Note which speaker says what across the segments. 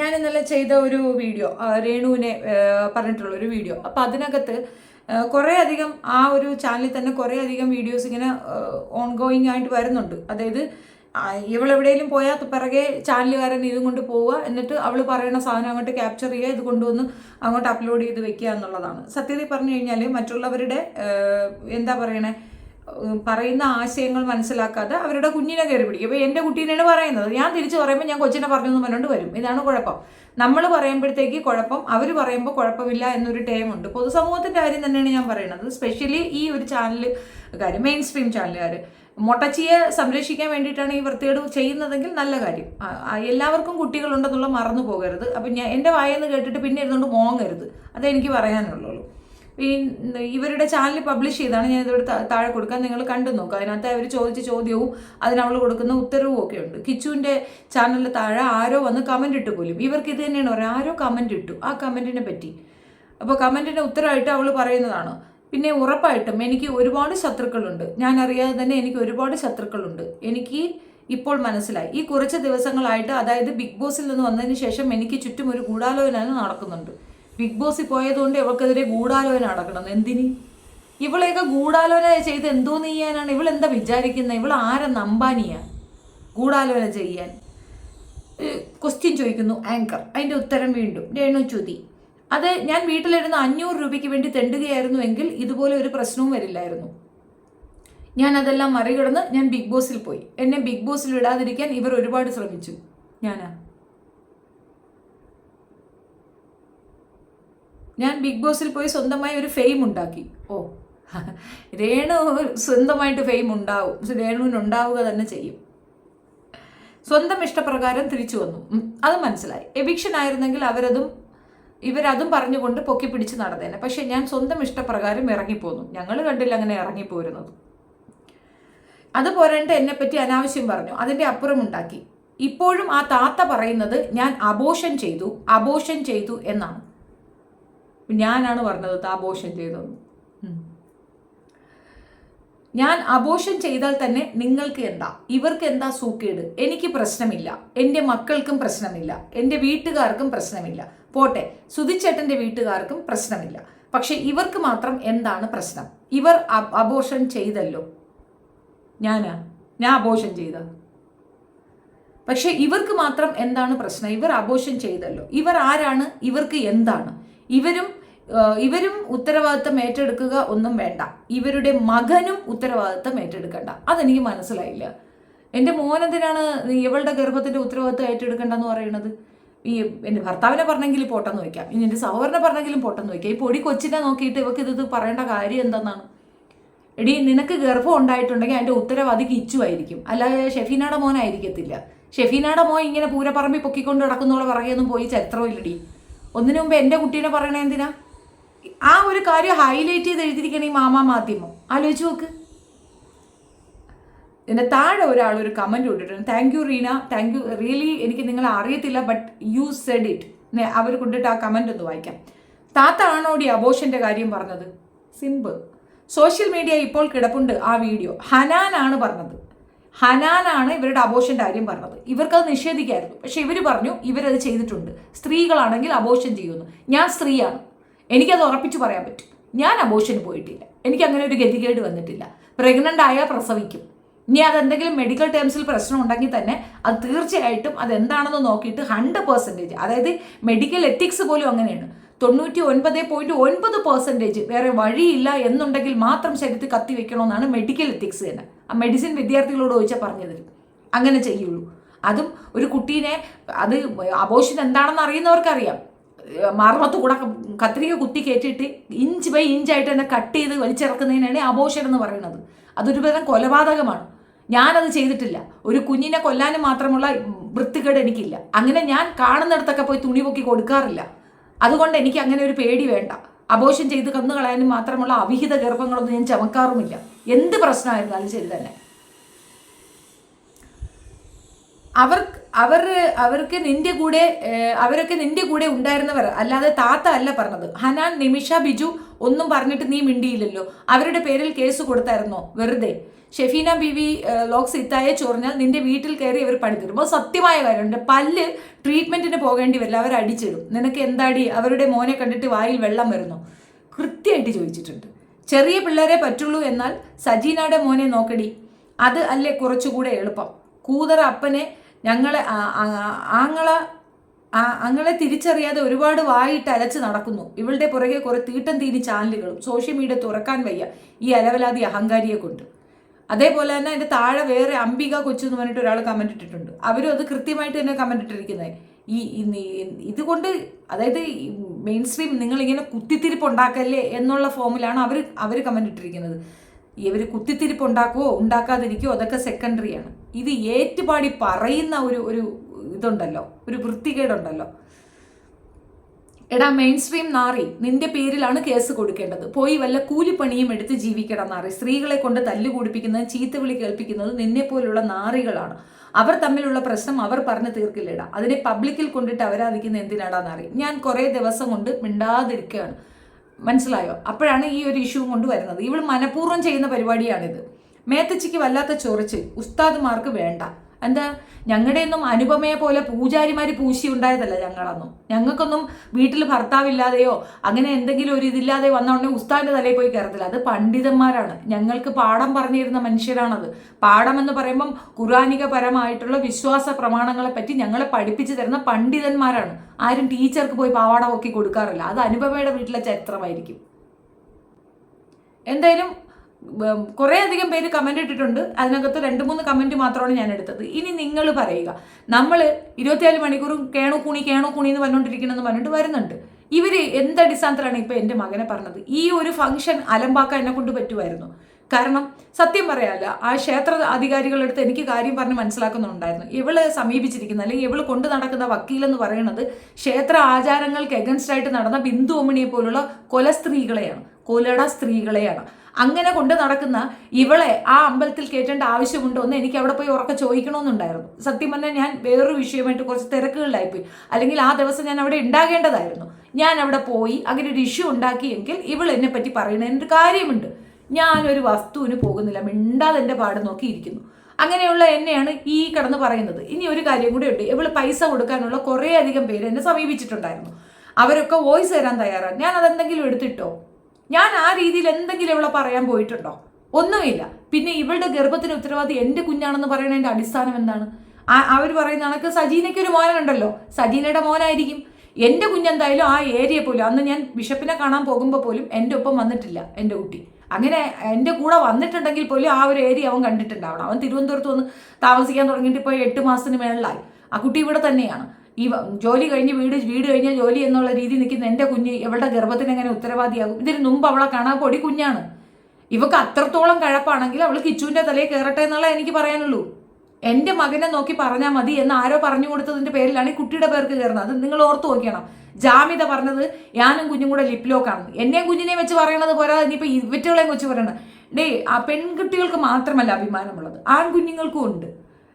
Speaker 1: ഞാൻ ഇന്നലെ ചെയ്ത ഒരു വീഡിയോ രേണുവിനെ പറഞ്ഞിട്ടുള്ള ഒരു വീഡിയോ. അപ്പോൾ അതിനകത്ത് കുറേ അധികം ആ ഒരു ചാനലിൽ തന്നെ കുറേ അധികം വീഡിയോസ് ഇങ്ങനെ ഓൺ ഗോയിങ് ആയിട്ട് വരുന്നുണ്ട്. അതായത് ഇവളെവിടെയെങ്കിലും പോയാൽ പിറകെ ചാനലുകാരൻ ഇതും കൊണ്ട് പോവുക. എന്നിട്ട് അവൾ പറയുന്ന സാധനം അങ്ങോട്ട് ക്യാപ്ചർ ചെയ്യുക. ഇത് കൊണ്ടുവന്ന് അങ്ങോട്ട് അപ്ലോഡ് ചെയ്ത് വെക്കുക എന്നുള്ളതാണ്. സത്യത്തിൽ പറഞ്ഞു കഴിഞ്ഞാൽ മറ്റുള്ളവരുടെ എന്താ പറയണേ പറയുന്ന ആശയങ്ങൾ മനസ്സിലാക്കാതെ അവരുടെ കുഞ്ഞിനെ കയറി പിടിക്കും. അപ്പോൾ എന്റെ കുട്ടീനെയാണ് പറയുന്നത്. ഞാൻ തിരിച്ചു പറയുമ്പോൾ ഞാൻ കൊച്ചിനെ പറഞ്ഞു എന്ന് പറഞ്ഞുകൊണ്ട് വരും. ഇതാണ് കുഴപ്പം. നമ്മൾ പറയുമ്പോഴത്തേക്ക് കുഴപ്പം അവർ പറയുമ്പോൾ കുഴപ്പമില്ല എന്നൊരു ടേമുണ്ട് പൊതുസമൂഹത്തിന്റെ കാര്യം തന്നെയാണ് ഞാൻ പറയുന്നത്. സ്പെഷ്യലി ഈ ഒരു ചാനൽ കാര്യം മെയിൻ സ്ട്രീം ചാനലുകാർ മൊട്ടച്ചിയെ സംരക്ഷിക്കാൻ വേണ്ടിയിട്ടാണ് ഈ വൃത്തികേട് ചെയ്യുന്നതെങ്കിൽ നല്ല കാര്യം. എല്ലാവർക്കും കുട്ടികളുണ്ടെന്നുള്ള മറന്നു പോകരുത്. അപ്പം ഞാൻ എന്റെ വായെന്ന് കേട്ടിട്ട് പിന്നെ ഇരുന്നുകൊണ്ട് മോങ്ങരുത്. അതെനിക്ക് പറയാനുള്ളൂ. ഈ ഇവരുടെ ചാനൽ പബ്ലിഷ് ചെയ്താണ് ഞാൻ ഇതിവിടെ താഴെ കൊടുക്കാൻ നിങ്ങൾ കണ്ടു നോക്കുക അതിനകത്ത് അവർ ചോദിച്ച ചോദ്യവും അതിനവൾ കൊടുക്കുന്ന ഉത്തരവും ഒക്കെ ഉണ്ട്. കിച്ചുവിന്റെ ചാനലിൽ താഴെ ആരോ വന്ന് കമന്റ് ഇട്ട് പോലും. ഇവർക്ക് ഇത് തന്നെയാണ് പറയുക ആരോ കമന്റ് ഇട്ടു. ആ കമന്റിനെ പറ്റി. അപ്പോൾ കമന്റിന്റെ ഉത്തരമായിട്ട് അവൾ പറയുന്നതാണ്. പിന്നെ ഉറപ്പായിട്ടും എനിക്ക് ഒരുപാട് ശത്രുക്കളുണ്ട്. ഞാൻ അറിയാതെ തന്നെ എനിക്ക് ഒരുപാട് ശത്രുക്കളുണ്ട്. എനിക്ക് ഇപ്പോൾ മനസ്സിലായി. ഈ കുറച്ച് ദിവസങ്ങളായിട്ട് അതായത് ബിഗ് ബോസിൽ നിന്ന് വന്നതിന് ശേഷം എനിക്ക് ചുറ്റും ഒരു ഗൂഢാലോചന നടക്കുന്നുണ്ട്. ബിഗ് ബോസിൽ പോയതുകൊണ്ട് ഇവൾക്കെതിരെ ഗൂഢാലോചന നടക്കണം. എന്തിന്? ഇവളെയൊക്കെ ഗൂഢാലോചന ചെയ്ത് എന്തോ ചെയ്യാനാണ്. ഇവൾ എന്താ വിചാരിക്കുന്നത് ഇവൾ ആരെ നമ്പാനിയാ ഗൂഢാലോചന ചെയ്യാൻ? ക്വസ്റ്റ്യൻ ചോദിക്കുന്നു ആങ്കർ അതിന്റെ ഉത്തരം വീണ്ടും. രേണു ചുതി അത് ഞാൻ വീട്ടിലിരുന്ന് അഞ്ഞൂറ് രൂപയ്ക്ക് വേണ്ടി തെണ്ടുകയായിരുന്നു എങ്കിൽ ഇതുപോലെ ഒരു പ്രശ്നവും വരില്ലായിരുന്നു. ഞാൻ അതെല്ലാം മറികടന്ന് ഞാൻ ബിഗ് ബോസിൽ പോയി. എന്നെ ബിഗ് ബോസിൽ ഇടാതിരിക്കാൻ ഇവർ ഒരുപാട് ശ്രമിച്ചു. ഞാനാ? ഞാൻ ബിഗ് ബോസിൽ പോയി സ്വന്തമായി ഒരു ഫെയിം ഉണ്ടാക്കി. ഓ രേണു സ്വന്തമായിട്ട് ഫെയിം ഉണ്ടാവും. രേണുവിന് ഉണ്ടാവുക തന്നെ ചെയ്യും. സ്വന്തം ഇഷ്ടപ്രകാരം തിരിച്ചു വന്നു. അത് മനസ്സിലായി. എവിക്ഷൻ ആയിരുന്നെങ്കിൽ അവരതും ഇവരതും പറഞ്ഞുകൊണ്ട് പൊക്കി പിടിച്ച് നടന്നേനെ. പക്ഷേ ഞാൻ സ്വന്തം ഇഷ്ടപ്രകാരം ഇറങ്ങിപ്പോന്നു. ഞങ്ങൾ കണ്ടില്ല അങ്ങനെ ഇറങ്ങിപ്പോരുന്നത്. അത് പോരാണ്ട് എന്നെപ്പറ്റി അനാവശ്യം പറഞ്ഞു. അതിന്റെ അപ്പുറം ഉണ്ടാക്കി ഇപ്പോഴും ആ താത്ത പറയുന്നത് ഞാൻ അബോഷൻ ചെയ്തു അബോഷൻ ചെയ്തു എന്നാണ്. ഞാനാണ് പറഞ്ഞത് താപോഷം ചെയ്തതെന്ന് ഞാൻ അബോഷൻ ചെയ്താൽ തന്നെ നിങ്ങൾക്ക് എന്താ? ഇവർക്ക് എന്താ സൂക്കേട്? എനിക്ക് പ്രശ്നമില്ല. എന്റെ മക്കൾക്കും പ്രശ്നമില്ല. എന്റെ വീട്ടുകാർക്കും പ്രശ്നമില്ല. പോട്ടെ സുധിച്ചേട്ടന്റെ വീട്ടുകാർക്കും പ്രശ്നമില്ല. പക്ഷെ ഇവർക്ക് മാത്രം എന്താണ് പ്രശ്നം? ഇവർ അബോഷൻ ചെയ്തല്ലോ. ഞാനാ? ഞാൻ അബോഷൻ ചെയ്ത. പക്ഷെ ഇവർക്ക് മാത്രം എന്താണ് പ്രശ്നം? ഇവർ അബോഷൻ ചെയ്തല്ലോ. ഇവർ ആരാണ്? ഇവർക്ക് എന്താണ്? ഇവരും ഇവരും ഉത്തരവാദിത്തം ഏറ്റെടുക്കുക ഒന്നും വേണ്ട. ഇവരുടെ മകനും ഉത്തരവാദിത്തം ഏറ്റെടുക്കണ്ട. അതെനിക്ക് മനസ്സിലായില്ല. എന്റെ മോനെന്തിനാണ് ഇവളുടെ ഗർഭത്തിന്റെ ഉത്തരവാദിത്തം ഏറ്റെടുക്കണ്ടെന്ന് പറയുന്നത്? ഈ എന്റെ ഭർത്താവിനെ പറഞ്ഞെങ്കിലും പോട്ടെന്ന് വയ്ക്കാം. ഇനി എന്റെ സഹോദരനെ പറഞ്ഞെങ്കിലും പോട്ടെന്ന് വയ്ക്കാം. ഈ പൊടി കൊച്ചിനെ നോക്കിയിട്ട് ഇവക്ക് ഇത് പറയേണ്ട കാര്യം എന്തെന്നാണ്? എടി നിനക്ക് ഗർഭം ഉണ്ടായിട്ടുണ്ടെങ്കിൽ അതിന്റെ ഉത്തരവാദി കിച്ചുമായിരിക്കും അല്ലാതെ ഷെഫീനയുടെ മോനായിരിക്കത്തില്ല ഷെഫീനയുടെ മോൻ ഇങ്ങനെ പൂരപ്പറമ്പിൽ പൊക്കിക്കൊണ്ട് കിടക്കുന്നവളെ പറയുകയൊന്നും പോയി ചരിത്രമില്ലടി ഒന്നിനു മുമ്പ് എന്റെ കുട്ടീനെ പറയണേ എന്തിനാ? ആ ഒരു കാര്യം ഹൈലൈറ്റ് ചെയ്ത് എഴുതിയിരിക്കണം ഈ മാമാ മാധ്യമം. ആലോചിച്ച് നോക്ക്. എന്റെ താഴെ ഒരാൾ ഒരു കമന്റ് ഇട്ടിട്ടുണ്ട്. Thank you Reena thank you really എനിക്ക് നിങ്ങളെ അറിയത്തില്ല ബട്ട് യു സെഡ് ഇറ്റ് അവർ കൊണ്ടിട്ട് ആ കമന്റ് ഒന്ന് വായിക്കാം. താത്ത ആണോടി അബോഷന്റെ കാര്യം പറഞ്ഞത്? സിമ്പിൾ സോഷ്യൽ മീഡിയ ഇപ്പോൾ കിടപ്പുണ്ട് ആ വീഡിയോ ഹനാനാണ് പറഞ്ഞത്. ഹനാനാണ് ഇവരുടെ അബോഷന്റെ കാര്യം പറഞ്ഞത്. ഇവർക്കത് നിഷേധിക്കായിരുന്നു. പക്ഷെ ഇവർ പറഞ്ഞു ഇവരത് ചെയ്തിട്ടുണ്ട്. സ്ത്രീകളാണെങ്കിൽ അബോഷൻ ചെയ്യുന്നു. ഞാൻ സ്ത്രീയാണ്. എനിക്കത് ഉറപ്പിച്ച് പറയാൻ പറ്റും. ഞാൻ അബോഷന് പോയിട്ടില്ല. എനിക്ക് അങ്ങനെ ഒരു ഗതികേട് വന്നിട്ടില്ല. പ്രഗ്നന്റ് ആയാൽ പ്രസവിക്കും. ഇനി അതെന്തെങ്കിലും മെഡിക്കൽ ടേംസിൽ പ്രശ്നം ഉണ്ടെങ്കിൽ തന്നെ അത് തീർച്ചയായിട്ടും അതെന്താണെന്ന് നോക്കിയിട്ട് ഹൺഡ്രഡ് പെർസെന്റേജ് അതായത് മെഡിക്കൽ എത്തിക്സ് പോലും അങ്ങനെയാണ്. തൊണ്ണൂറ്റി ഒൻപത് പോയിന്റ് ഒൻപത് പെർസെന്റേജ് വേറെ വഴിയില്ല എന്നുണ്ടെങ്കിൽ മാത്രം ശരീരത്തിൽ കത്തി വെക്കണമെന്നാണ് മെഡിക്കൽ എത്തിക്സ് തന്നെ. ആ മെഡിസിൻ വിദ്യാർത്ഥികളോട് ചോദിച്ചാൽ പറഞ്ഞു തരും അങ്ങനെ ചെയ്യുള്ളൂ. അതും ഒരു കുട്ടീനെ അത് അബോഷൻ എന്താണെന്ന് അറിയുന്നവർക്കറിയാം. മർമ്മത്ത് കൂടെ കത്രിക കുത്തി കയറ്റിയിട്ട് ഇഞ്ച് ബൈ ഇഞ്ചായിട്ട് തന്നെ കട്ട് ചെയ്ത് വലിച്ചിറക്കുന്നതിനാണ് അബോഷൻ എന്ന് പറയുന്നത്. അതൊരു തരം കൊലപാതകമാണ്. ഞാനത് ചെയ്തിട്ടില്ല. ഒരു കുഞ്ഞിനെ കൊല്ലാനും മാത്രമുള്ള വൃത്തികേട് എനിക്കില്ല. അങ്ങനെ ഞാൻ കാണുന്നിടത്തൊക്കെ പോയി തുണി പൊക്കി കൊടുക്കാറില്ല. അതുകൊണ്ട് എനിക്ക് അങ്ങനെ ഒരു പേടി വേണ്ട. അബോഷൻ ചെയ്ത് കന്നുകളയാനും മാത്രമുള്ള അവിഹിത ഗർഭങ്ങളൊന്നും ഞാൻ ചമക്കാറുമില്ല. എന്ത് പ്രശ്നമായിരുന്നാലും ശരി തന്നെ. അവർ അവർ അവർക്ക് നിന്റെ കൂടെ അവരൊക്കെ നിന്റെ കൂടെ ഉണ്ടായിരുന്നവർ. അല്ലാതെ താത്ത അല്ല പറഞ്ഞത്. ഹനാൻ നിമിഷ ബിജു ഒന്നും പറഞ്ഞിട്ട് നീ മിണ്ടിയില്ലല്ലോ. അവരുടെ പേരിൽ കേസ് കൊടുത്തായിരുന്നോ? വെറുതെ. ഷെഫീന ബി വി ലോക്സ് ഇത്തായെ ചൊറിഞ്ഞാൽ നിന്റെ വീട്ടിൽ കയറി ഇവർ പണി തരും അത് സത്യമായ കാര്യമുണ്ട് പല്ല് ട്രീറ്റ്മെന്റിന് പോകേണ്ടി വരില്ല. അവർ അടിച്ചിടും. നിനക്ക് എന്താടി? അവരുടെ മോനെ കണ്ടിട്ട് വായിൽ വെള്ളം വരുന്നു. കൃത്യമായിട്ട് ചോദിച്ചിട്ടുണ്ട്. ചെറിയ പിള്ളേരെ പറ്റുള്ളൂ എന്നാൽ സജീനയുടെ മോനെ നോക്കടി. അത് അല്ലേ കുറച്ചുകൂടെ എളുപ്പം. കൂതറ അപ്പനെ ഞങ്ങളെ ആങ്ങള അങ്ങളെ തിരിച്ചറിയാതെ ഒരുപാട് വായിട്ട് അലച്ച് നടക്കുന്നു. ഇവളുടെ പുറകെ കുറെ തീട്ടം തീരി ചാനലുകളും സോഷ്യൽ മീഡിയ തുറക്കാൻ വയ്യ ഈ അലവലാതി അഹങ്കാരിയെ കൊണ്ട്. അതേപോലെ തന്നെ അതിന്റെ താഴെ വേറെ അംബിക കൊച്ചു എന്ന് പറഞ്ഞിട്ട് ഒരാൾ കമന്റ് ഇട്ടിട്ടുണ്ട്. അവരും അത് കൃത്യമായിട്ട് തന്നെ കമന്റ് ഇട്ടിരിക്കുന്നത് ഈ ഇതുകൊണ്ട് അതായത് മെയിൻ സ്ട്രീം നിങ്ങൾ ഇങ്ങനെ കുത്തിത്തിരിപ്പ് ഉണ്ടാക്കല്ലേ എന്നുള്ള ഫോമിലാണ് അവർ അവർ കമന്റ് ഇട്ടിരിക്കുന്നത്. ഇവർ കുത്തിത്തിരിപ്പ് ഉണ്ടാക്കുവോ ഉണ്ടാക്കാതിരിക്കുവോ അതൊക്കെ സെക്കൻഡറിയാണ് ഇത് ഏറ്റുപാടി പറയുന്ന ഒരു ഒരു ഇതുണ്ടല്ലോ ഒരു വൃത്തികേടുണ്ടല്ലോ. എടാ മെയിൻ സ്ട്രീം നാറി നിന്റെ പേരിലാണ് കേസ് കൊടുക്കേണ്ടത്. പോയി വല്ല കൂലിപ്പണിയും എടുത്ത് ജീവിക്കണം നാറി. സ്ത്രീകളെ കൊണ്ട് തല്ലുകൂടിപ്പിക്കുന്നത് ചീത്തവിളി കേൾപ്പിക്കുന്നത് നിന്നെ പോലുള്ള നാറികളാണ്. അവർ തമ്മിലുള്ള പ്രശ്നം അവർ പറഞ്ഞു തീർക്കില്ലടാ. അതിനെ പബ്ലിക്കിൽ കൊണ്ടിട്ട് അവരാധിക്കുന്ന എന്തിനാടാ നാറി? ഞാൻ കുറേ ദിവസം കൊണ്ട് മിണ്ടാതിരിക്കുകയാണ്. മനസ്സിലായോ? അപ്പോഴാണ് ഈ ഒരു ഇഷ്യൂ കൊണ്ടുവരുന്നത്. ഇവൾ മനഃപൂർവം ചെയ്യുന്ന പരിപാടിയാണിത്. മേത്തച്ചിക്ക് വല്ലാത്ത ചൊറിച്ച് ഉസ്താദ്മാർക്ക് വേണ്ട. എന്താ? ഞങ്ങളുടെയൊന്നും അനുപമയെ പോലെ പൂജാരിമാർ പൂശി ഉണ്ടായതല്ല ഞങ്ങളൊന്നും. ഞങ്ങൾക്കൊന്നും വീട്ടിൽ ഭർത്താവില്ലാതെയോ അങ്ങനെ എന്തെങ്കിലും ഒരു ഇതില്ലാതെ വന്നോണ്ടെങ്കിൽ ഉസ്താദിന്റെ തലയിൽ പോയി കയറത്തില്ല. അത് പണ്ഡിതന്മാരാണ്. ഞങ്ങൾക്ക് പാഠം പറഞ്ഞിരുന്ന മനുഷ്യരാണത്. പാഠം എന്ന് പറയുമ്പം ഖുറാനികപരമായിട്ടുള്ള വിശ്വാസ പ്രമാണങ്ങളെ പറ്റി ഞങ്ങളെ പഠിപ്പിച്ചു തരുന്ന പണ്ഡിതന്മാരാണ്. ആരും ടീച്ചർക്ക് പോയി പാവാട പൊക്കി കൊടുക്കാറില്ല. അത് അനുപമയുടെ വീട്ടിലെ ചരിത്രമായിരിക്കും. എന്തായാലും കുറേ അധികം പേര് കമന്റ് ഇട്ടിട്ടുണ്ട്. അതിനകത്ത് രണ്ട് മൂന്ന് കമന്റ് മാത്രമാണ് ഞാൻ എടുത്തത്. ഇനി നിങ്ങൾ പറയുക നമ്മൾ ഇരുപത്തിനാല് മണിക്കൂറും കേണു കുണി കേണു കുണി എന്ന് പറഞ്ഞുകൊണ്ടിരിക്കണമെന്ന് പറഞ്ഞിട്ട് വരുന്നുണ്ട്. ഇവർ എന്ത് അടിസ്ഥാനത്തിലാണ് ഇപ്പൊ എന്റെ മകനെ പറഞ്ഞത്? ഈ ഒരു ഫംഗ്ഷൻ അലമ്പാക്കാൻ എന്നെ കൊണ്ട് പറ്റുമായിരുന്നു. കാരണം സത്യം പറയാല്ല ആ ക്ഷേത്ര അധികാരികളുടെ അടുത്ത് എനിക്ക് കാര്യം പറഞ്ഞ് മനസ്സിലാക്കുന്നുണ്ടായിരുന്നു. ഇവൾ സമീപിച്ചിരിക്കുന്ന അല്ലെങ്കിൽ ഇവൾ കൊണ്ട് നടക്കുന്ന വക്കീലെന്ന് പറയുന്നത് ക്ഷേത്ര ആചാരങ്ങൾക്ക് എഗൻസ്റ്റ് ആയിട്ട് നടന്ന ബിന്ദു അമ്മിണിയെ പോലുള്ള കൊല സ്ത്രീകളെയാണ്. കൊലട സ്ത്രീകളെയാണ്. അങ്ങനെ കൊണ്ട് നടക്കുന്ന ഇവളെ ആ അമ്പലത്തിൽ കയറ്റേണ്ട ആവശ്യമുണ്ടോ എന്ന് എനിക്ക് അവിടെ പോയി ഉറക്കെ ചോദിക്കണമെന്നുണ്ടായിരുന്നു. സത്യം പറഞ്ഞാൽ ഞാൻ വേറൊരു വിഷയമായിട്ട് കുറച്ച് തിരക്കുകളിലായിപ്പോയി. അല്ലെങ്കിൽ ആ ദിവസം ഞാൻ അവിടെ ഉണ്ടാകേണ്ടതായിരുന്നു. ഞാൻ അവിടെ പോയി അങ്ങനെ ഒരു ഇഷ്യൂ ഉണ്ടാക്കിയെങ്കിൽ ഇവൾ എന്നെ പറ്റി പറയണതിന്റെ കാര്യമുണ്ട്. ഞാനൊരു വസ്തുവിന് പോകുന്നില്ല. മിണ്ടാതെ എന്റെ പാട് നോക്കിയിരിക്കുന്നു. അങ്ങനെയുള്ള എന്നെയാണ് ഈ കടന്ന് പറയുന്നത്. ഇനി ഒരു കാര്യം കൂടെ ഉണ്ട്. ഇവൾ പൈസ കൊടുക്കാനുള്ള കുറേ അധികം പേര് എന്നെ സമീപിച്ചിട്ടുണ്ടായിരുന്നു. അവരൊക്കെ വോയിസ് തരാൻ തയ്യാറാണ്. ഞാൻ അതെന്തെങ്കിലും എടുത്തിട്ടോ? ഞാൻ ആ രീതിയിൽ എന്തെങ്കിലും ഇവളെ പറയാൻ പോയിട്ടുണ്ടോ? ഒന്നുമില്ല. പിന്നെ ഇവളുടെ ഗർഭത്തിന് ഉത്തരവാദി എന്റെ കുഞ്ഞാണെന്ന് പറയുന്നതിന്റെ അടിസ്ഥാനം എന്താണ്? അവർ പറയുന്ന കണക്ക് സജീനയ്ക്ക് ഒരു മോനുണ്ടല്ലോ. സജീനയുടെ മോനായിരിക്കും. എന്റെ കുഞ്ഞെന്തായാലും ആ ഏരിയ പോലും അന്ന് ഞാൻ ബിഷപ്പിനെ കാണാൻ പോകുമ്പോൾ പോലും എന്റെ ഒപ്പം വന്നിട്ടില്ല എന്റെ കുട്ടി. അങ്ങനെ എന്റെ കൂടെ വന്നിട്ടുണ്ടെങ്കിൽ പോലും ആ ഒരു ഏരിയ അവൻ കണ്ടിട്ടുണ്ടാവണം. അവൻ തിരുവനന്തപുരത്ത് വന്ന് താമസിക്കാൻ തുടങ്ങിയിട്ട് ഇപ്പോൾ എട്ട് മാസത്തിന് മേളിലായി. ആ കുട്ടി ഇവിടെ തന്നെയാണ്. ഈ ജോലി കഴിഞ്ഞ് വീട് വീട് കഴിഞ്ഞ ജോലി എന്നുള്ള രീതി നിൽക്കുന്ന എന്റെ കുഞ്ഞ് ഇവളുടെ ഗർഭത്തിന് എങ്ങനെ ഉത്തരവാദിയാകും? ഇതിന് മുമ്പ് അവളെ കാണാൻ പൊടി കുഞ്ഞാണ്. ഇവക്ക് അത്രത്തോളം കഴപ്പാണെങ്കിൽ അവൾ കിച്ചുവിന്റെ തലയിൽ കയറട്ടെ എന്നുള്ള എനിക്ക് പറയാനുള്ളൂ. എന്റെ മകനെ നോക്കി പറഞ്ഞാൽ മതി എന്ന് ആരോ പറഞ്ഞു കൊടുത്തതിന്റെ പേരിലാണ് ഈ കുട്ടിയുടെ പേർക്ക് കയറുന്നത്. അത് നിങ്ങൾ ഓർത്ത് നോക്കണം ജാമ്യത പറഞ്ഞത് ഞാനും കുഞ്ഞും കൂടെ ലിപ് ലോക്കാണ് എന്നെയും കുഞ്ഞിനെയും വെച്ച് പറയണത് പോരാതെ ഇനിയിപ്പോൾ ഇവറ്റുകളെയും വെച്ച് പറയണം. ഡേ ആ പെൺകുട്ടികൾക്ക് മാത്രമല്ല അഭിമാനമുള്ളത്. ആൺകുഞ്ഞുങ്ങൾക്കും ഉണ്ട്.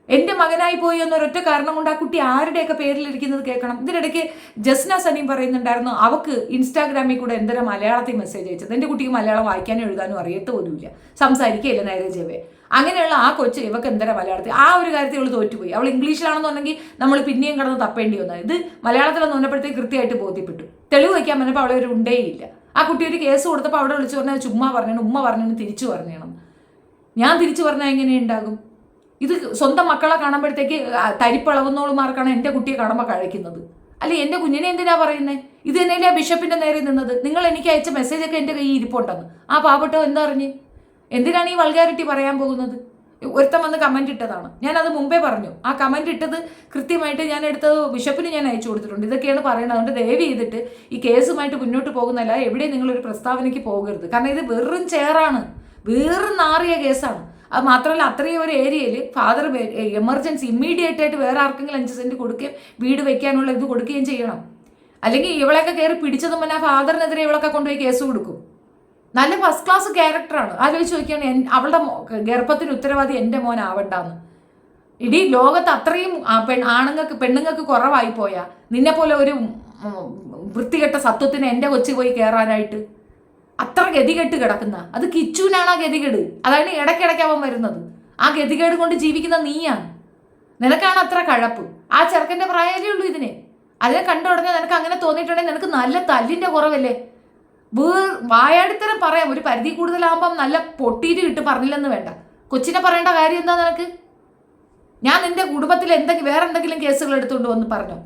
Speaker 1: എന്റെ മകനായി പോയി എന്നൊരൊറ്റ കാരണം കൊണ്ട് ആ കുട്ടി ആരുടെയൊക്കെ പേരിലിരിക്കുന്നത് കേൾക്കണം? ഇതിനിടയ്ക്ക് ജസ്ന സനീം പറയുന്നുണ്ടായിരുന്നു അവക്ക് ഇൻസ്റ്റാഗ്രാമിൽ കൂടെ എന്തൊരു മലയാളത്തിൽ മെസ്സേജ് അയച്ചത്. എന്റെ കുട്ടിക്ക് മലയാളം വായിക്കാനും എഴുതാനും അറിയത്ത പോലുമില്ല. സംസാരിക്കുകയില്ല നേരെ ചെവേ അങ്ങനെയുള്ള ആ കൊച്ച് ഇവക്ക് എന്തര മലയാളത്തിൽ ആ ഒരു കാര്യത്തിൽ ഇവൾ തോറ്റുപോയി. അവൾ ഇംഗ്ലീഷിലാണെന്നുണ്ടെങ്കിൽ നമ്മൾ പിന്നെയും കടന്ന് തപ്പേണ്ടി വന്നത് ഇത് മലയാളത്തിലെന്ന് വന്നപ്പോഴത്തേക്ക് കൃത്യമായിട്ട് ബോധ്യപ്പെട്ടു. തെളിവ് വയ്ക്കാൻ പറഞ്ഞപ്പോൾ അവളെ ഒരു ഉണ്ടേയില്ല. ആ കുട്ടി ഒരു കേസ് കൊടുത്തപ്പോൾ അവിടെ വിളിച്ചു പറഞ്ഞാൽ ചുമ്മാ പറഞ്ഞു ഉമ്മ പറഞ്ഞു തിരിച്ചു പറഞ്ഞു ഞാൻ തിരിച്ചു പറഞ്ഞാൽ എങ്ങനെ ഉണ്ടാകും ഇത് സ്വന്തം മക്കളെ കാണുമ്പോഴത്തേക്ക് തരിപ്പളവുന്നോളുമാർക്കാണ് എന്റെ കുട്ടിയെ കാണുമ്പോൾ കഴിക്കുന്നത്. അല്ലെ എന്റെ കുഞ്ഞിനെ എന്തിനാ പറയുന്നത് ഇത് തന്നെയല്ലേ ബിഷപ്പിന്റെ നേരെ നിന്നത്? നിങ്ങൾ എനിക്ക് അയച്ച മെസ്സേജൊക്കെ എന്റെ കയ്യിൽ ഇരിപ്പുണ്ടെന്ന്. ആ പാവട്ടോ എന്താ അറിഞ്ഞ്? എന്തിനാണ് ഈ വൾഗാരിറ്റി പറയാൻ പോകുന്നത്? ഒരുത്തം വന്ന് കമന്റ് ഇട്ടതാണ്. ഞാനത് മുമ്പേ പറഞ്ഞു. ആ കമന്റ് ഇട്ടത് കൃത്യമായിട്ട് ഞാൻ എടുത്തത് ബിഷപ്പിന് ഞാൻ അയച്ചു കൊടുത്തിട്ടുണ്ട്. ഇതൊക്കെയാണ് പറയുന്നത് അതുകൊണ്ട് ദയവ് ചെയ്തിട്ട് ഈ കേസുമായിട്ട് മുന്നോട്ട് പോകുന്നല്ല എവിടെയും നിങ്ങളൊരു പ്രസ്താവനയ്ക്ക് പോകരുത്. കാരണം ഇത് വെറും ചേറാണ് വെറും നാറിയ കേസാണ്. അത് മാത്രമല്ല അത്രയും ഒരു ഏരിയയിൽ ഫാദർ എമർജൻസി ഇമ്മീഡിയറ്റ് ആയിട്ട് വേറെ ആർക്കെങ്കിലും അഞ്ച് സെന്റ് കൊടുക്കുകയും വീട് വെക്കാനുള്ള ഇത് കൊടുക്കുകയും ചെയ്യണം. അല്ലെങ്കിൽ ഇവളൊക്കെ കയറി പിടിച്ചതും പിന്നെ ആ ഫാദറിനെതിരെ ഇവളൊക്കെ കൊണ്ടുപോയി കേസ് കൊടുക്കും. നല്ല ഫസ്റ്റ് ക്ലാസ് ക്യാരക്ടറാണ് ആലോചിച്ച് നോക്കിയാണ് അവളുടെ ഗർഭത്തിന് ഉത്തരവാദി എന്റെ മോൻ ആവണ്ടാന്ന്. ഇടി ലോകത്ത് അത്രയും പെൺ ആണുങ്ങൾക്ക് പെണ്ണുങ്ങൾക്ക് കുറവായി പോയാ നിന്നെപ്പോലെ ഒരു വൃത്തികെട്ട സത്വത്തിന് എന്റെ കൊച്ചു പോയി കയറാനായിട്ട് അത്ര ഗതികെട്ട് കിടക്കുന്ന. അത് കിച്ചുവിനാണ് ആ ഗതികേട്. അതാണ് ഇടയ്ക്കിടയ്ക്ക് അവൻ വരുന്നത്. ആ ഗതികേട് കൊണ്ട് ജീവിക്കുന്ന നീയാണ്. നിനക്കാണ് അത്ര കഴപ്പ്. ആ ചെറുക്കന്റെ പ്രായമല്ലേ ഉള്ളൂ ഇതിനെ. അതിനെ കണ്ട ഉടനെ നിനക്ക് അങ്ങനെ തോന്നിയിട്ടുണ്ടെങ്കിൽ നിനക്ക് നല്ല തല്ലിന്റെ കുറവല്ലേ? വേർ വായാടിത്തരം പറയാം. ഒരു പരിധി കൂടുതലാകുമ്പം നല്ല പൊട്ടിയിട്ട് കിട്ട് പറഞ്ഞില്ലെന്ന് വേണ്ട. കൊച്ചിനെ പറയേണ്ട കാര്യം എന്താ നിനക്ക്? ഞാൻ നിന്റെ കുടുംബത്തിൽ എന്തെങ്കിലും വേറെ എന്തെങ്കിലും കേസുകൾ എടുത്തുകൊണ്ട് വന്ന് പറഞ്ഞോ.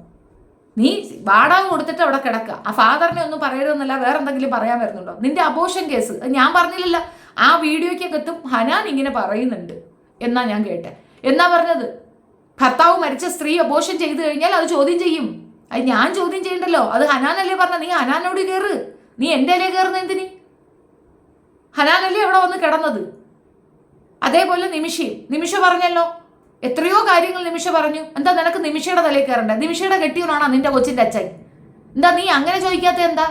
Speaker 1: നീ വാടക കൊടുത്തിട്ട് അവിടെ കിടക്കുക ആ ഫാദറിനെ ഒന്നും പറയരുതെന്നല്ല വേറെ എന്തെങ്കിലും പറയാൻ വരുന്നുണ്ടോ? നിന്റെ അബോഷൻ കേസ് ഞാൻ പറഞ്ഞില്ലല്ലോ. ആ വീഡിയോയ്ക്കൊക്കെ എത്തും ഹനാൻ ഇങ്ങനെ പറയുന്നുണ്ട് എന്നാ ഞാൻ കേട്ടെ. എന്നാ പറഞ്ഞത്? ഭർത്താവ് മരിച്ച സ്ത്രീ അബോഷൻ ചെയ്തു കഴിഞ്ഞാൽ അത് ചോദ്യം ചെയ്യും. അത് ഞാൻ ചോദ്യം ചെയ്യണ്ടല്ലോ. അത് ഹനാനല്ലേ പറഞ്ഞ? നീ ഹനാനോട് കയറ് നീ എന്റെ അല്ലേ കയറുന്ന എന്തിനി? ഹനാനല്ലേ അവിടെ വന്ന് കിടന്നത്? അതേപോലെ നിമിഷയും. നിമിഷ പറഞ്ഞല്ലോ. എത്രയോ കാര്യങ്ങൾ നിമിഷ പറഞ്ഞു. എന്താ നിനക്ക് നിമിഷയുടെ തലയിൽ കയറണ്ടേ? നിമിഷയുടെ കെട്ടിയവനാണോ നിന്റെ കൊച്ചിന്റെ അച്ഛൻ? എന്താ നീ അങ്ങനെ ചോദിക്കാത്ത എന്താ?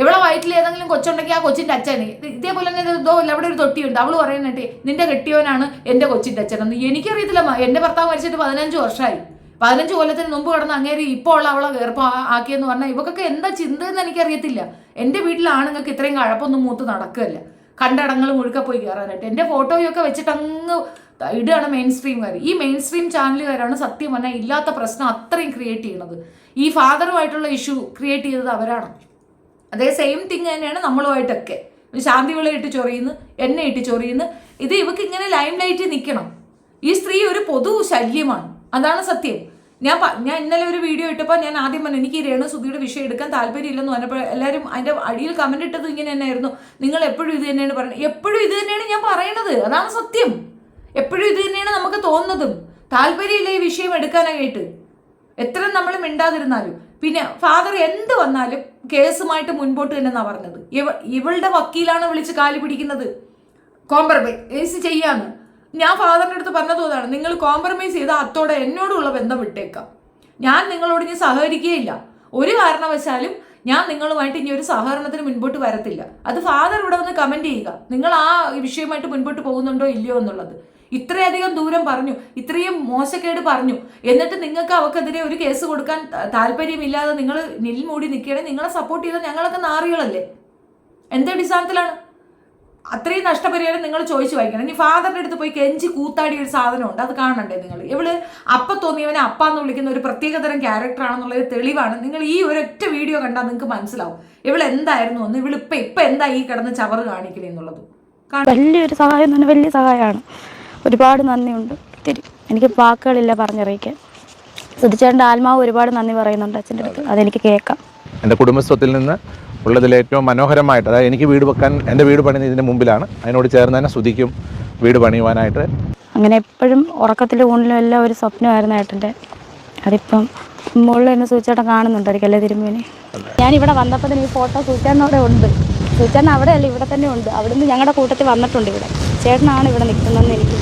Speaker 1: എവിടെ വയറ്റിൽ ഏതെങ്കിലും കൊച്ചുണ്ടെങ്കിൽ ആ കൊച്ചിന്റെ അച്ഛൻ ഇതേപോലെ തന്നെ ഇതോ അവിടെ ഒരു തൊട്ടിയുണ്ട്. അവൾ പറയുന്നുണ്ട് നിന്റെ കെട്ടിയവനാണ് എന്റെ കൊച്ചിന്റെ അച്ഛൻ. എന്ന് എനിക്കറിയത്തില്ല എന്റെ ഭർത്താവ് മരിച്ചിട്ട് പതിനഞ്ച് വർഷമായി. പതിനഞ്ച് കൊല്ലത്തിന് മുമ്പ് കടന്ന് അങ്ങേര് ഇപ്പോൾ ഉള്ള അവളെ വേർപ്പം ആക്കിയെന്ന് പറഞ്ഞാൽ ഇവക്കൊക്കെ എന്താ ചിന്ത എന്ന് എനിക്കറിയത്തില്ല. എന്റെ വീട്ടിൽ ആണുങ്ങൾക്ക് ഇത്രയും കഴപ്പൊന്നും മൂത്ത് നടക്കുകയല്ല. കണ്ടടങ്ങൾ മുഴുക്ക പോയി കയറാനായിട്ട് എന്റെ ഫോട്ടോയൊക്കെ വെച്ചിട്ട് അങ്ങ് ഇടുകയാണ് മെയിൻ സ്ട്രീംകാർ ഈ മെയിൻ സ്ട്രീം ചാനലുകാരാണ് സത്യം പറഞ്ഞാൽ ഇല്ലാത്ത പ്രശ്നം അത്രയും ക്രിയേറ്റ് ചെയ്യുന്നത് ഈ ഫാദറുമായിട്ടുള്ള ഇഷ്യൂ ക്രിയേറ്റ് ചെയ്തത് അവരാണ്. അതേ സെയിം തിങ് തന്നെയാണ് നമ്മളുമായിട്ടൊക്കെ. ശാന്തി വിള ഇട്ട് ചൊറിയുന്നു എന്നെ ഇട്ട് ചൊറിയുന്നു. ഇത് ഇവക്ക് ഇങ്ങനെ ലൈം ലൈറ്റിൽ നിൽക്കണം ഈ സ്ത്രീ ഒരു പൊതു ശല്യമാണ്. അതാണ് സത്യം. ഞാൻ ഞാൻ ഇന്നലെ ഒരു വീഡിയോ ഇട്ടപ്പോൾ ഞാൻ ആദ്യം പറഞ്ഞു എനിക്ക് രേണു സുധിയുടെ വിഷയം എടുക്കാൻ താല്പര്യമില്ലെന്ന് പറഞ്ഞപ്പോൾ എല്ലാവരും അതിന്റെ അടിയിൽ കമന്റ് ഇട്ടത് ഇങ്ങനെ തന്നെയായിരുന്നു. നിങ്ങൾ എപ്പോഴും ഇത് തന്നെയാണ് പറയുന്നത്. എപ്പോഴും ഇത് തന്നെയാണ് ഞാൻ പറയണത്. അതാണ് സത്യം. എപ്പോഴും ഇത് തന്നെയാണ് നമുക്ക് തോന്നുന്നതും. താല്പര്യമില്ല ഈ വിഷയം എടുക്കാനായിട്ട്. എത്ര നമ്മൾ മിണ്ടാതിരുന്നാലും. പിന്നെ ഫാദർ എന്ത് വന്നാലും കേസുമായിട്ട് മുൻപോട്ട് തന്നെ എന്നാണ് പറഞ്ഞത്. ഇവ ഇവളുടെ വക്കീലാണ് വിളിച്ച് കാൽ പിടിക്കുന്നത്. കോംപ്രമൈസ് ചെയ്യാന്ന്. ഞാൻ ഫാദറിന്റെ അടുത്ത് പറഞ്ഞത് അതാണ് നിങ്ങൾ കോംപ്രമൈസ് ചെയ്ത അത്തോടെ എന്നോടുള്ള ബന്ധം വിട്ടേക്കാം. ഞാൻ നിങ്ങളോട് ഇനി സഹകരിക്കുകയില്ല. ഒരു കാരണവശാലും ഞാൻ നിങ്ങളുമായിട്ട് ഇനി ഒരു സഹകരണത്തിന് മുൻപോട്ട് വരത്തില്ല. അത് ഫാദർ ഇവിടെ വന്ന് കമന്റ് ചെയ്യുക. നിങ്ങൾ ആ വിഷയമായിട്ട് മുൻപോട്ട് പോകുന്നുണ്ടോ ഇല്ലയോ എന്നുള്ളത്. ഇത്രയധികം ദൂരം പറഞ്ഞു ഇത്രയും മോശക്കേട് പറഞ്ഞു. എന്നിട്ട് നിങ്ങൾക്ക് അവർക്കെതിരെ ഒരു കേസ് കൊടുക്കാൻ താല്പര്യമില്ലാതെ നിങ്ങൾ നിൽ മൂടി നിൽക്കുകയാണെങ്കിൽ നിങ്ങളെ സപ്പോർട്ട് ചെയ്ത ഞങ്ങളൊക്കെ നാറികളല്ലേ? എന്ത് അടിസ്ഥാനത്തിലാണ്? അത്രയും നഷ്ടപരിഹാരം നിങ്ങൾ ചോദിച്ചു വായിക്കണം. ഇനി ഫാദറിന്റെ അടുത്ത് പോയി കെഞ്ചി കൂത്താടി ഒരു സാധനമുണ്ട്. അത് കാണണ്ടേ നിങ്ങൾ? ഇവൾ അപ്പ തോന്നിയവനെ അപ്പ എന്ന് വിളിക്കുന്ന ഒരു പ്രത്യേകതരം ക്യാരക്ടർ ഒരു തെളിവാണ്. നിങ്ങൾ ഈ ഒരൊറ്റ വീഡിയോ കണ്ടാൽ നിങ്ങൾക്ക് മനസ്സിലാവും. ഇവൾ എന്തായിരുന്നു ഒന്ന്? ഇവൾ ഇപ്പൊ ഇപ്പൊ എന്താ ഈ കിടന്ന് ചവറ് കാണിക്കണേ എന്നുള്ളത്?
Speaker 2: വലിയൊരു സഹായം തന്നെ വലിയ സഹായമാണ്. ഒരുപാട് നന്ദിയുണ്ട്. ഒത്തിരി. എനിക്ക് വാക്കുകളില്ല പറഞ്ഞറിയിക്കാൻ. ശ്രദ്ധിച്ചേണ്ട ആത്മാവ് ഒരുപാട് നന്ദി പറയുന്നുണ്ട് അച്ഛന്റെ അടുത്ത്. അതെനിക്ക് കേൾക്കാം.
Speaker 3: എന്റെ കുടുംബസ്വത്തിൽ നിന്ന് ഉള്ളതിൽ ഏറ്റവും മനോഹരമായിട്ട് അതായത് എനിക്ക് വീട് വെക്കാൻ എന്റെ വീട് പണിയുന്ന ഇതിന്റെ മുമ്പിലാണ്. അതിനോട് ചേർന്ന് തന്നെ സ്തുതിക്കും വീട് പണിയുവാനായിട്ട്.
Speaker 2: അങ്ങനെ എപ്പോഴും ഉറക്കത്തിലും ഊണിലും എല്ലാം ഒരു സ്വപ്നമായിരുന്നു ഏട്ടന്റെ. അതിപ്പം മുകളിൽ എന്നെ സൂചേട്ടൻ കാണുന്നുണ്ടായിരിക്കും അല്ലേ തിരുമേനി? ഞാൻ ഇവിടെ വന്നപ്പോൾ തന്നെ ഈ ഫോട്ടോ സൂചേട്ടൻ അവിടെ ഉണ്ട്. സൂചേട്ടൻ അവിടെയല്ല ഇവിടെ തന്നെ ഉണ്ട്. അവിടുന്ന് ഞങ്ങളുടെ കൂട്ടത്തിൽ വന്നിട്ടുണ്ട് ഇവിടെ. ചേട്ടനാണ് ഇവിടെ നിൽക്കുന്നതെന്ന് എനിക്ക്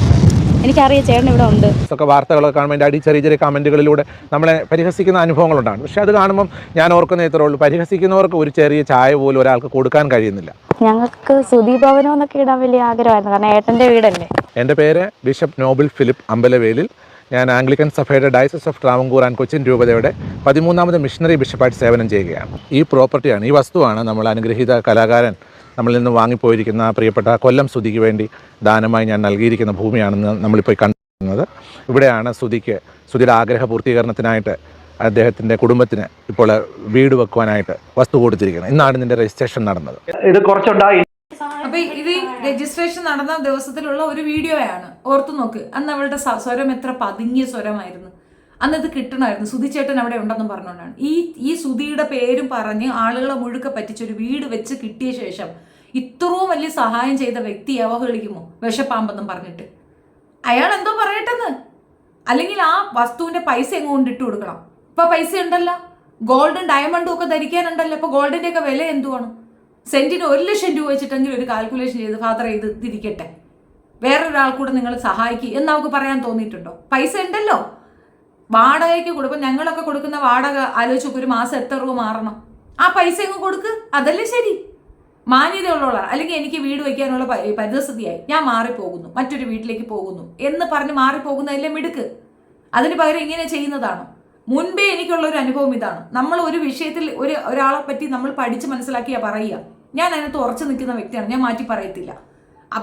Speaker 2: എനിക്കറിയാം ചേട്ടൻ ഇവിടെ ഉണ്ട്.
Speaker 3: ഒക്കെ വാർത്തകളൊക്കെ കാണുമ്പോൾ എന്റെ അടി ചെറിയ ചെറിയ കമന്റുകളിലൂടെ നമ്മളെ പരിഹസിക്കുന്ന അനുഭവങ്ങളുണ്ടാണ്. പക്ഷെ അത് കാണുമ്പോൾ ഞാൻ ഓർക്കുന്ന ഇത്രേ ഉള്ളൂ. പരിഹസിക്കുന്നവർക്ക് ഒരു ചെറിയ ചായ പോലും ഒരാൾക്ക് കൊടുക്കാൻ കഴിയുന്നില്ല.
Speaker 2: ഞങ്ങൾക്ക് സുധി ഭവനം എന്നൊക്കെ ഇടാൻ വലിയ ആഗ്രഹമായിരുന്നു. കാരണം ഏട്ടന്റെ വീടല്ലേ?
Speaker 3: എന്റെ പേര് ബിഷപ്പ് നോബിൾ ഫിലിപ്പ് അമ്പലവേലിൽ. ഞാൻ ആംഗ്ലിക്കൻ സഭയുടെ diocese of Travancore and Cochin രൂപതയുടെ പതിമൂന്നാമത് മിഷണറി ബിഷപ്പായിട്ട് സേവനം ചെയ്യുകയാണ്. ഈ പ്രോപ്പർട്ടിയാണ് ഈ വസ്തുവാണ് നമ്മൾ അനുഗ്രഹീത കലാകാരൻ നമ്മളിൽ നിന്ന് വാങ്ങിപ്പോയിരിക്കുന്ന പ്രിയപ്പെട്ട കൊല്ലം സ്തുതിക്ക് വേണ്ടി ദാനമായി ഞാൻ നൽകിയിരിക്കുന്ന ഭൂമിയാണെന്ന് നമ്മളിപ്പോൾ കണ്ടിരുന്നത് ഇവിടെയാണ് സ്തുതിക്ക് സ്തുതിയുടെ ആഗ്രഹ പൂർത്തീകരണത്തിനായിട്ട് അദ്ദേഹത്തിന്റെ കുടുംബത്തിന് ഇപ്പോൾ വീട് വെക്കുവാനായിട്ട് വസ്തു കൊടുത്തിരിക്കുന്നത്. ഇന്നാണ് ഇതിന്റെ രജിസ്ട്രേഷൻ നടന്നത്.
Speaker 4: ഇത് കുറച്ചുണ്ടായി.
Speaker 1: അപ്പൊ ഇത് രജിസ്ട്രേഷൻ നടന്ന ദിവസത്തിലുള്ള ഒരു വീഡിയോയാണ്. ഓർത്തു നോക്ക് അന്ന് അവളുടെ സ്വരം എത്ര പതുങ്ങിയ സ്വരമായിരുന്നു. അന്ന് ഇത് കിട്ടണമായിരുന്നു. സുധിച്ചേട്ടൻ അവിടെ ഉണ്ടെന്നും പറഞ്ഞുകൊണ്ടാണ്. ഈ ഈ സുധിയുടെ പേരും പറഞ്ഞ് ആളുകളെ മുഴുക്ക പറ്റിച്ചൊരു വീട് വെച്ച് കിട്ടിയ ശേഷം ഇത്രയും വലിയ സഹായം ചെയ്ത വ്യക്തി അവഹേളിക്കുമോ? വിഷപ്പാമ്പെന്നും പറഞ്ഞിട്ട്. അയാൾ എന്തോ പറയട്ടെന്ന്. അല്ലെങ്കിൽ ആ വസ്തുവിന്റെ പൈസ എങ്ങ് കൊണ്ടിട്ട് കൊടുക്കണം? ഇപ്പൊ പൈസ ഉണ്ടല്ലോ. ഗോൾഡും ഡയമണ്ടും ഒക്കെ ധരിക്കാനുണ്ടല്ലോ. ഇപ്പൊ ഗോൾഡിന്റെ ഒക്കെ വില എന്തുവാണ്? സെന്റിന് ഒരു ലക്ഷം രൂപ വെച്ചിട്ടെങ്കിലും ഒരു കാൽക്കുലേഷൻ ചെയ്ത് ഫാദർ ചെയ്ത് തിരിക്കട്ടെ. വേറൊരാൾ കൂടെ നിങ്ങൾ സഹായിക്കുക എന്ന് നമുക്ക് പറയാൻ തോന്നിയിട്ടുണ്ടോ? പൈസ ഉണ്ടല്ലോ. വാടകയ്ക്ക് കൊടുക്കും. ഞങ്ങളൊക്കെ കൊടുക്കുന്ന വാടക ആലോചിച്ച് ഒരു മാസം എത്ര രൂപ മാറണം. ആ പൈസ അങ്ങ് കൊടുക്ക്. അതല്ലേ ശരി. മാന്യതയുള്ളവളാണ് അല്ലെങ്കിൽ എനിക്ക് വീട് വയ്ക്കാനുള്ള പരി- പരിതസ്ഥിതിയായി. ഞാൻ മാറിപ്പോകുന്നു. മറ്റൊരു വീട്ടിലേക്ക് പോകുന്നു. എന്ന് പറഞ്ഞ് മാറിപ്പോകുന്നതല്ലേ മിടുക്ക്. അതിന് പകരം ഇങ്ങനെ ചെയ്യുന്നതാണ്? മുൻപേ എനിക്കുള്ള ഒരു അനുഭവം ഇതാണ്. നമ്മൾ ഒരു വിഷയത്തിൽ ഒരു ഒരാളെ പറ്റി നമ്മൾ പഠിച്ച് മനസ്സിലാക്കിയാ പറയുക. ഞാൻ അതിനകത്ത് ഉറച്ചു നിൽക്കുന്ന വ്യക്തിയാണ്. ഞാൻ മാറ്റി പറയത്തില്ല.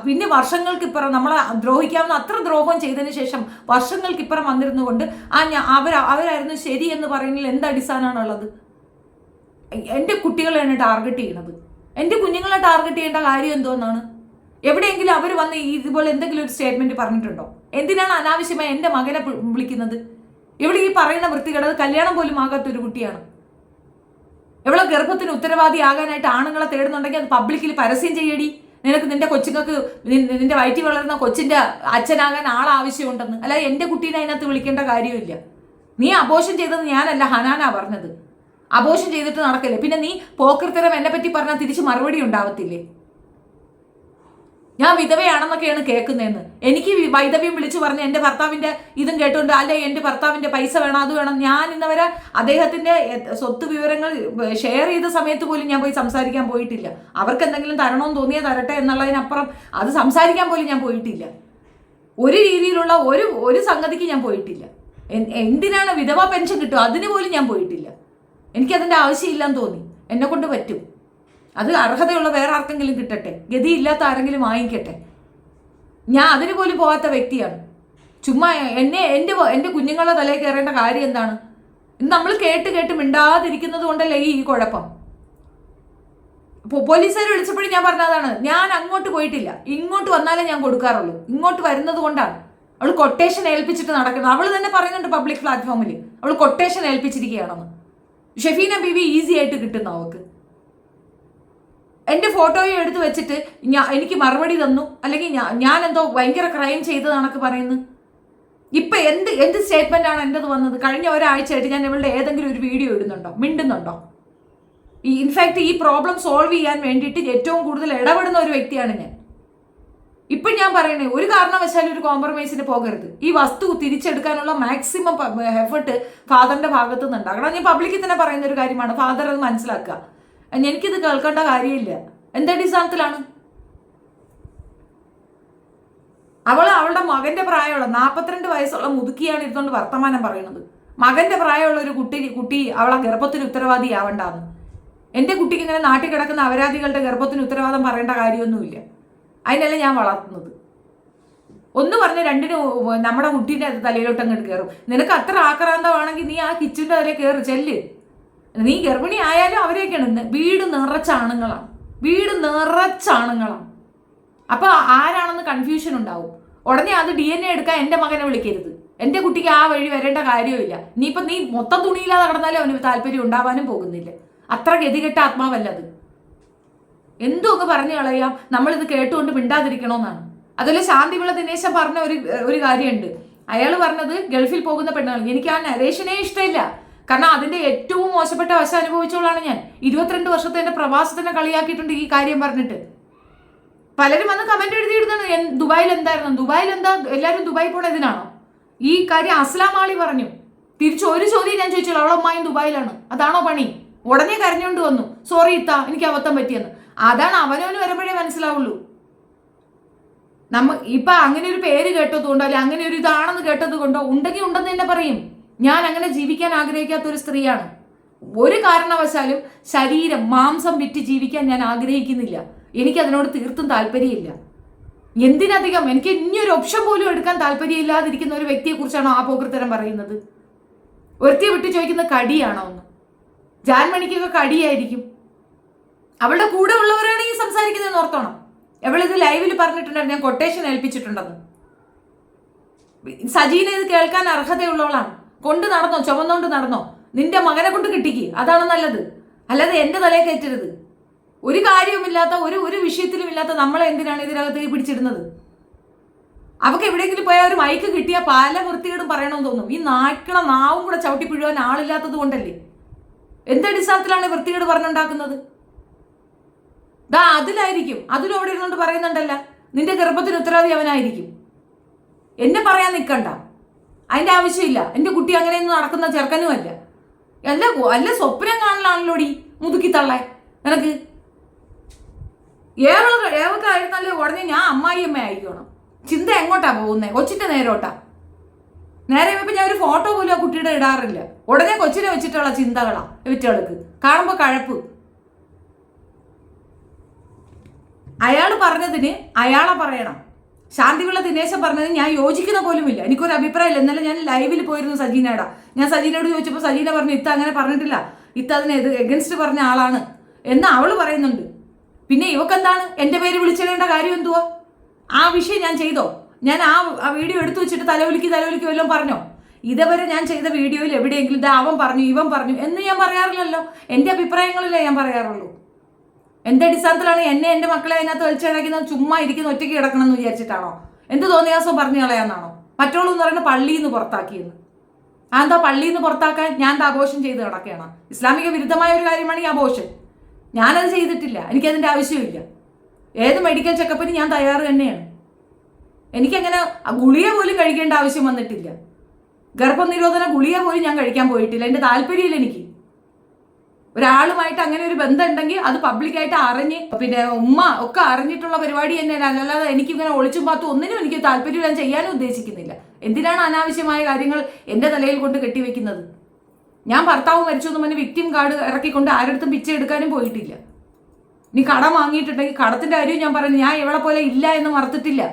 Speaker 1: പിന്നെ വർഷങ്ങൾക്കിപ്പുറം നമ്മളെ ദ്രോഹിക്കാവുന്ന അത്ര ദ്രോഹം ചെയ്തതിന് ശേഷം വർഷങ്ങൾക്കിപ്പുറം വന്നിരുന്നു കൊണ്ട് ആ ഞാൻ അവർ അവരായിരുന്നു ശരി എന്ന് പറയുന്നതിൽ എന്ത് അടിസ്ഥാനമാണുള്ളത്? എന്റെ കുട്ടികളെയാണ് ടാർഗറ്റ് ചെയ്യണത്. എന്റെ കുഞ്ഞുങ്ങളെ ടാർഗറ്റ് ചെയ്യേണ്ട കാര്യം എന്തോന്നാണ്? എവിടെയെങ്കിലും അവർ വന്ന് ഇതുപോലെ എന്തെങ്കിലും ഒരു സ്റ്റേറ്റ്മെന്റ് പറഞ്ഞിട്ടുണ്ടോ? എന്തിനാണ് അനാവശ്യമായി എന്റെ മകനെ വിളിക്കുന്നത്? ഇവിടെ ഈ പറയുന്ന വൃത്തികേടത് കല്യാണം പോലും ആകാത്ത ഒരു കുട്ടിയാണ്. എവിടെ ഗർഭത്തിന് ഉത്തരവാദി ആകാനായിട്ട് ആണുങ്ങളെ തേടുന്നുണ്ടെങ്കിൽ അത് പബ്ലിക്കിൽ പരസ്യം ചെയ്യടി. നിനക്ക് നിന്റെ കൊച്ചുങ്ങൾക്ക് നിന്റെ വയറ്റി വളരുന്ന കൊച്ചിന്റെ അച്ഛനാകാൻ ആളാവശ്യമുണ്ടെന്ന് അല്ല എന്റെ കുട്ടീനെ അതിനകത്ത് വിളിക്കേണ്ട കാര്യമില്ല. നീ അബോഷൻ ചെയ്തത് ഞാനല്ല ഹനാനാ പറഞ്ഞത്. അബോഷൻ ചെയ്തിട്ട് നടക്കില്ലേ. പിന്നെ നീ പോക്കൃത്തരം എന്നെ പറ്റി പറഞ്ഞാൽ തിരിച്ച് മറുപടി ഉണ്ടാവത്തില്ലേ? ഞാൻ വിധവയാണെന്നൊക്കെയാണ് കേൾക്കുന്നതെന്ന്. എനിക്ക് വൈധവ്യം വിളിച്ചു പറഞ്ഞ് എന്റെ ഭർത്താവിന്റെ ഇതും കേട്ടുകൊണ്ട് അല്ലെ എന്റെ ഭർത്താവിന്റെ പൈസ വേണം അത് വേണം. ഞാൻ ഇന്നവരെ അദ്ദേഹത്തിന്റെ സ്വത്ത് വിവരങ്ങൾ ഷെയർ ചെയ്ത സമയത്ത് പോലും ഞാൻ പോയി സംസാരിക്കാൻ പോയിട്ടില്ല. അവർക്ക് എന്തെങ്കിലും തരണമെന്ന് തോന്നിയാൽ തരട്ടെ എന്നുള്ളതിനപ്പുറം അത് സംസാരിക്കാൻ പോലും ഞാൻ പോയിട്ടില്ല. ഒരു രീതിയിലുള്ള ഒരു ഒരു സംഗതിക്ക് ഞാൻ പോയിട്ടില്ല. എന്തിനാണ് വിധവാ പെൻഷൻ കിട്ടുക? അതിന് പോലും ഞാൻ പോയിട്ടില്ല. എനിക്കതിന്റെ ആവശ്യമില്ലെന്ന് തോന്നി. എന്നെ കൊണ്ട് പറ്റും. അത് അർഹതയുള്ള വേറെ ആർക്കെങ്കിലും കിട്ടട്ടെ? ഗതിയില്ലാത്ത ആരെങ്കിലും വാങ്ങിക്കട്ടെ? ഞാൻ അതിന് പോലും പോകാത്ത വ്യക്തിയാണ്. ചുമ്മാ എന്നെ എന്റെ എന്റെ കുഞ്ഞുങ്ങളെ തലയിൽ കയറേണ്ട കാര്യം എന്താണ്? നമ്മൾ കേട്ട് കേട്ട് മിണ്ടാതിരിക്കുന്നത് കൊണ്ടല്ലേ ഈ കുഴപ്പം? പോലീസുകാർ വിളിച്ചപ്പോഴും ഞാൻ പറഞ്ഞതാണ് ഞാൻ അങ്ങോട്ട് പോയിട്ടില്ല. ഇങ്ങോട്ട് വന്നാലേ ഞാൻ കൊടുക്കാറുള്ളൂ. ഇങ്ങോട്ട് വരുന്നത് കൊണ്ടാണ്. അവൾ കൊട്ടേഷൻ ഏൽപ്പിച്ചിട്ട് നടക്കുന്നത്. അവൾ തന്നെ പറയുന്നുണ്ട് പബ്ലിക് പ്ലാറ്റ്ഫോമിൽ അവൾ കൊട്ടേഷൻ ഏൽപ്പിച്ചിരിക്കുകയാണെന്ന്. ഷെഫീന ബീവി ഈസി ആയിട്ട് കിട്ടുന്നു അവൾക്ക് എന്റെ ഫോട്ടോയും എടുത്ത് വെച്ചിട്ട് ഞാൻ എനിക്ക് മറുപടി തന്നു. അല്ലെങ്കിൽ ഞാൻ എന്തോ ഭയങ്കര ക്രൈം ചെയ്തതാണൊക്കെ പറയുന്നു. ഇപ്പൊ എന്ത് എന്ത് സ്റ്റേറ്റ്മെന്റ് ആണ് എന്റെത് വന്നത്? കഴിഞ്ഞ ഒരാഴ്ചയായിട്ട് ഞാൻ ഇവളുടെ ഏതെങ്കിലും ഒരു വീഡിയോ ഇടുന്നുണ്ടോ? മിണ്ടുന്നുണ്ടോ? ഈ ഇൻഫാക്റ്റ് ഈ പ്രോബ്ലം സോൾവ് ചെയ്യാൻ വേണ്ടിയിട്ട് ഏറ്റവും കൂടുതൽ ഇടപെടുന്ന ഒരു വ്യക്തിയാണ് ഞാൻ. ഇപ്പൊ ഞാൻ പറയണേ ഒരു കാരണവശാലും ഒരു കോംപ്രമൈസിന് പോകരുത്. ഈ വസ്തു തിരിച്ചെടുക്കാനുള്ള മാക്സിമം എഫേർട്ട് ഫാദറിന്റെ ഭാഗത്തു നിന്ന് ഉണ്ടാകണം ഞാൻ പബ്ലിക്കിൽ തന്നെ പറയുന്ന ഒരു കാര്യമാണ്. ഫാദർ അത് മനസ്സിലാക്കുക. എനിക്കിത് കേൾക്കേണ്ട കാര്യമില്ല. എന്തടിസ്ഥാനത്തിലാണ് അവൾ അവളുടെ മകന്റെ പ്രായമുള്ള നാൽപ്പത്തിരണ്ട് വയസ്സുള്ള മുതുക്കിയാണ് ഇരുന്നുകൊണ്ട് വർത്തമാനം പറയുന്നത് മകന്റെ പ്രായമുള്ള ഒരു കുട്ടി കുട്ടി അവളെ ഗർഭത്തിന് ഉത്തരവാദി ആവണ്ടാന്ന് എന്റെ കുട്ടിക്ക് ഇങ്ങനെ നാട്ടിൽ കിടക്കുന്ന അപരാധികളുടെ ഗർഭത്തിന് ഉത്തരവാദം പറയേണ്ട കാര്യമൊന്നുമില്ല. അതിനല്ല ഞാൻ വളർത്തുന്നത്? ഒന്ന് പറഞ്ഞ രണ്ടിനും നമ്മുടെ കുട്ടീന്റെ തലയിലോട്ട് അങ്ങോട്ട് കയറും നിനക്ക് അത്ര ആക്രാന്തമാണെങ്കിൽ നീ ആ കിച്ചന്റെ അതിലെ കയറി ചെല്ല്. നീ ഗർഭിണി ആയാലും അവരെയൊക്കെയാണ്. വീട് നിറച്ച ആണുങ്ങളാണ് വീട് നിറച്ച ആണുങ്ങളാണ് അപ്പൊ ആരാണെന്ന് കൺഫ്യൂഷൻ ഉണ്ടാവും. ഉടനെ അത് ഡി എൻ എ എടുക്കാൻ എന്റെ മകനെ വിളിക്കരുത്. എന്റെ കുട്ടിക്ക് ആ വഴി വരേണ്ട കാര്യമില്ല നീയിപ്പം നീ മൊത്തം തുണിയില്ലാതെ നടന്നാലും അവന് താല്പര്യം ഉണ്ടാവാനും പോകുന്നില്ല. അത്ര ഗതികെട്ട ആത്മാവല്ല അത്. എന്തോ പറഞ്ഞു കളയാം? നമ്മളിത് കേട്ടുകൊണ്ട് മിണ്ടാതിരിക്കണമെന്നാണ് അതുപോലെ ശാന്തിവിള ദിനേശൻ പറഞ്ഞ ഒരു ഒരു കാര്യമുണ്ട്. അയാൾ പറഞ്ഞത് ഗൾഫിൽ പോകുന്ന പെണ്ണുങ്ങൾ എനിക്ക് ആ നരേഷനെ ഇഷ്ടമില്ല. കാരണം അതിന്റെ ഏറ്റവും മോശപ്പെട്ട വശം അനുഭവിച്ചോളാണ് ഞാൻ. ഇരുപത്തിരണ്ട് വർഷത്തെ എന്റെ പ്രവാസത്തിനെ കളിയാക്കിയിട്ടുണ്ട് ഈ കാര്യം പറഞ്ഞിട്ട്. പലരും വന്ന് കമന്റ് എഴുതിയിടുന്നാണ് എൻ- ദുബായിൽ എന്തായിരുന്നു? ദുബായിൽ എന്താ എല്ലാവരും ദുബായി പോണതിനാണോ ഈ കാര്യം അസ്ലാം ആളി പറഞ്ഞു. തിരിച്ചു ഒരു ചോദ്യം ഞാൻ ചോദിച്ചോളൂ അവളെ അമ്മായും ദുബായിലാണ്. അതാണോ പണി? ഉടനെ കരഞ്ഞുകൊണ്ട് വന്നു സോറി ഇത്ത എനിക്ക് അബദ്ധം പറ്റിയെന്ന്. അതാണ് അവനവന് വരുമ്പോഴേ മനസ്സിലാവുള്ളൂ. നമ്മ ഇപ്പൊ അങ്ങനെ ഒരു പേര് കേട്ടത് കൊണ്ടോ അല്ലെ അങ്ങനെ ഒരു ഇതാണെന്ന് കേട്ടത് കൊണ്ടോ ഉണ്ടെങ്കിൽ ഉണ്ടെന്ന് തന്നെ പറയും. ഞാൻ അങ്ങനെ ജീവിക്കാൻ ആഗ്രഹിക്കാത്ത ഒരു സ്ത്രീയാണ്. ഒരു കാരണവശാലും ശരീരം മാംസം വിറ്റ് ജീവിക്കാൻ ഞാൻ ആഗ്രഹിക്കുന്നില്ല. എനിക്ക് അതിനോട് തീർത്തും താല്പര്യമില്ല. എന്തിനധികം എനിക്ക് ഇനിയൊരു ഓപ്ഷൻ പോലും എടുക്കാൻ താല്പര്യമില്ലാതിരിക്കുന്ന ഒരു വ്യക്തിയെ കുറിച്ചാണോ ആ പോകൃത്തരം പറയുന്നത്. ഒരുത്തി വിട്ട് ചോദിക്കുന്ന കടിയാണോ ഒന്ന് ജാൻമണിക്കൊക്കെ കടിയായിരിക്കും. അവളുടെ കൂടെ ഉള്ളവരാണ് ഈ സംസാരിക്കുന്നതെന്ന് ഓർത്തോണം. എവളിത് ലൈവിൽ പറഞ്ഞിട്ടുണ്ടായിരുന്നു. ഞാൻ കൊട്ടേഷൻ ഏൽപ്പിച്ചിട്ടുണ്ടെന്ന്. സജീന ഇത് കേൾക്കാൻ അർഹതയുള്ളവളാണ്. കൊണ്ട് നടന്നോ ചുമന്നുകൊണ്ട് നടന്നോ? നിന്റെ മകനെ കൊണ്ട് കിട്ടിക്ക്. അതാണ് നല്ലത്. അല്ലാതെ എന്റെ തലയെ കയറ്റരുത്. ഒരു കാര്യവുമില്ലാത്ത ഒരു ഒരു വിഷയത്തിലും ഇല്ലാത്ത നമ്മളെ എന്തിനാണ് ഇതിനകത്തേക്ക് പിടിച്ചിടുന്നത്? അവക്ക് എവിടെയെങ്കിലും പോയാൽ ഒരു മൈക്ക് കിട്ടിയാൽ പല വൃത്തികേടും പറയണമെന്ന് തോന്നും. ഈ നാക്കണ നാവും കൂടെ ചവിട്ടി പിഴുവാൻ ആളില്ലാത്തത് കൊണ്ടല്ലേ? എന്തടിസ്ഥാനത്തിലാണ് വൃത്തികേട് പറഞ്ഞുണ്ടാക്കുന്നത്? ദാ അതിലായിരിക്കും. അതിലും അവിടെ ഇരുന്നുകൊണ്ട് പറയുന്നുണ്ടല്ല നിന്റെ ഗർഭത്തിന് ഉത്തരവാദി അവനായിരിക്കും. എന്നെ പറയാൻ നിൽക്കണ്ട അതിന്റെ ആവശ്യമില്ല. എന്റെ കുട്ടി അങ്ങനെയൊന്നും നടക്കുന്ന ചെറുക്കനുമല്ല. അല്ല അല്ല സ്വപ്നം കാണലാണല്ലോടി മുതുക്കി തള്ളേ നിനക്ക് ഏവൾക്ക് ഏവക്കായിരുന്നാലും ഉടനെ ഞാൻ അമ്മായി അമ്മ ആയിക്കോണം ചിന്ത എങ്ങോട്ടാ പോകുന്നത് കൊച്ചിന്റെ നേരോട്ടാ. നേരെ ഇപ്പം ഞാൻ ഒരു ഫോട്ടോ പോലും ആ കുട്ടിയുടെ ഇടാറില്ല. ഉടനെ കൊച്ചിനെ വെച്ചിട്ടുള്ള ചിന്തകളാ വിറ്റകൾക്ക് കാണുമ്പോ കഴപ്പ്. അയാൾ പറഞ്ഞതിന് അയാളെ പറയണം. ശാന്തിവിള ദിനേശൻ പറഞ്ഞത് ഞാൻ യോജിക്കുന്ന പോലുമില്ല. എനിക്കൊരു അഭിപ്രായമില്ല. ഇന്നലെ ഞാൻ ലൈവിൽ പോയിരുന്നു സജീനയുടെ. ഞാൻ സജീനയോട് ചോദിച്ചപ്പോൾ സജീന പറഞ്ഞു ഇത്ത അങ്ങനെ പറഞ്ഞിട്ടില്ല. ഇത്ത അതിനെ എഗൻസ്റ്റ് പറഞ്ഞ ആളാണ്. എന്ന് അവൾ പറയുന്നുണ്ട്. പിന്നെ ഇവക്കെന്താണ്? എന്റെ പേര് വിളിച്ചിടേണ്ട കാര്യം എന്തുവാ? ആ വിഷയം ഞാൻ ചെയ്തോ? ഞാൻ ആ വീഡിയോ എടുത്തു വെച്ചിട്ട് തലവലിക്ക് തലവലിക്ക് വല്ലതും പറഞ്ഞോ? ഇതുവരെ ഞാൻ ചെയ്ത വീഡിയോയിൽ എവിടെയെങ്കിലും അവൻ പറഞ്ഞു ഇവൻ പറഞ്ഞു എന്ന് ഞാൻ പറയാറില്ലല്ലോ. എന്റെ അഭിപ്രായങ്ങളിലേ ഞാൻ പറയാറുള്ളൂ. എന്റെ അടിസ്ഥാനത്തിലാണ് എന്നെ എന്റെ മക്കളെ അതിനകത്ത് വലിച്ചിടക്കുന്നത് ചുമ്മാ ഇരിക്കുന്ന ഒറ്റയ്ക്ക് കിടക്കണം എന്ന് വിചാരിച്ചിട്ടാണോ? എന്ത് തോന്നിയാസോ പറഞ്ഞു കളയാന്നാണോ? മറ്റുള്ളൂ എന്ന് പറയുന്നത് പള്ളിയിൽ നിന്ന് പുറത്താക്കിയെന്ന്. ആ എന്താ പള്ളിയിൽ നിന്ന് പുറത്താക്കാൻ ഞാൻ ആഘോഷം ചെയ്ത് കിടക്കുകയാണ് ഇസ്ലാമിക വിരുദ്ധമായ ഒരു കാര്യമാണ് ഈ ആഘോഷം ഞാനത് ചെയ്തിട്ടില്ല. എനിക്കതിന്റെ ആവശ്യമില്ല. ഏത് മെഡിക്കൽ ചെക്കപ്പിന് ഞാൻ തയ്യാറ് തന്നെയാണ്. എനിക്കങ്ങനെ ഗുളിക പോലും കഴിക്കേണ്ട ആവശ്യം വന്നിട്ടില്ല. ഗർഭനിരോധന ഗുളിക പോലും ഞാൻ കഴിക്കാൻ പോയിട്ടില്ല. എന്റെ താല്പര്യമില്ല എനിക്ക്. ഒരാളുമായിട്ട് അങ്ങനെ ഒരു ബന്ധം ഉണ്ടെങ്കിൽ അത് പബ്ലിക്കായിട്ട് അറിഞ്ഞ് പിന്നെ ഉമ്മ ഒക്കെ അറിഞ്ഞിട്ടുള്ള പരിപാടി തന്നെയാണ്. അല്ലാതെ എനിക്കിങ്ങനെ ഒളിച്ചും പാത്തും ഒന്നിനും എനിക്ക് താല്പര്യം ഞാൻ ചെയ്യാനും ഉദ്ദേശിക്കുന്നില്ല. എന്തിനാണ് അനാവശ്യമായ കാര്യങ്ങൾ എന്റെ തലയിൽ കൊണ്ട് കെട്ടിവെക്കുന്നത്? ഞാൻ ഭർത്താവ് മരിച്ചു എന്ന് പറഞ്ഞ് വിക്ടിം കാർഡ് ഇറക്കിക്കൊണ്ട് ആരടുത്തും പിച്ച എടുക്കാനും പോയിട്ടില്ല. നീ കടം വാങ്ങിയിട്ടുണ്ടെങ്കിൽ കടത്തിന്റെ കാര്യം ഞാൻ പറഞ്ഞു ഞാൻ ഇവളെ പോലെ ഇല്ല എന്ന് മറത്തിട്ടില്ല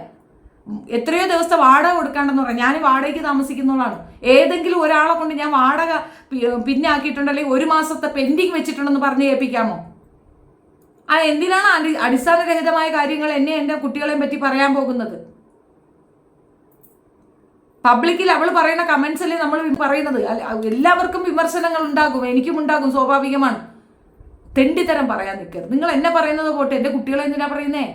Speaker 1: എത്രയോ ദിവസത്തെ വാടക കൊടുക്കാണ്ടെന്ന് പറയാം ഞാൻ വാടകയ്ക്ക് താമസിക്കുന്നതാണ് ഏതെങ്കിലും ഒരാളെ കൊണ്ട് ഞാൻ വാടക പിന്നാക്കിയിട്ടുണ്ടെങ്കിൽ ഒരു മാസത്തെ പെൻഡിങ് വെച്ചിട്ടുണ്ടെന്ന് പറഞ്ഞ് ഏൽപ്പിക്കാമോ? ആ എന്തിനാണ് അടി അടിസ്ഥാനരഹിതമായ കാര്യങ്ങൾ എന്നെ എന്റെ കുട്ടികളെയും പറ്റി പറയാൻ പോകുന്നത്? പബ്ലിക്കിൽ അവൾ പറയുന്ന അല്ലേ നമ്മൾ പറയുന്നത്? എല്ലാവർക്കും വിമർശനങ്ങൾ ഉണ്ടാകും എനിക്കും ഉണ്ടാകും സ്വാഭാവികമാണ്. തെണ്ടിത്തരം പറയാൻ നിൽക്കരുത്. നിങ്ങൾ എന്നെ പറയുന്നത് പോട്ടെ എന്റെ കുട്ടികളെ എന്തിനാ പറയുന്നേ?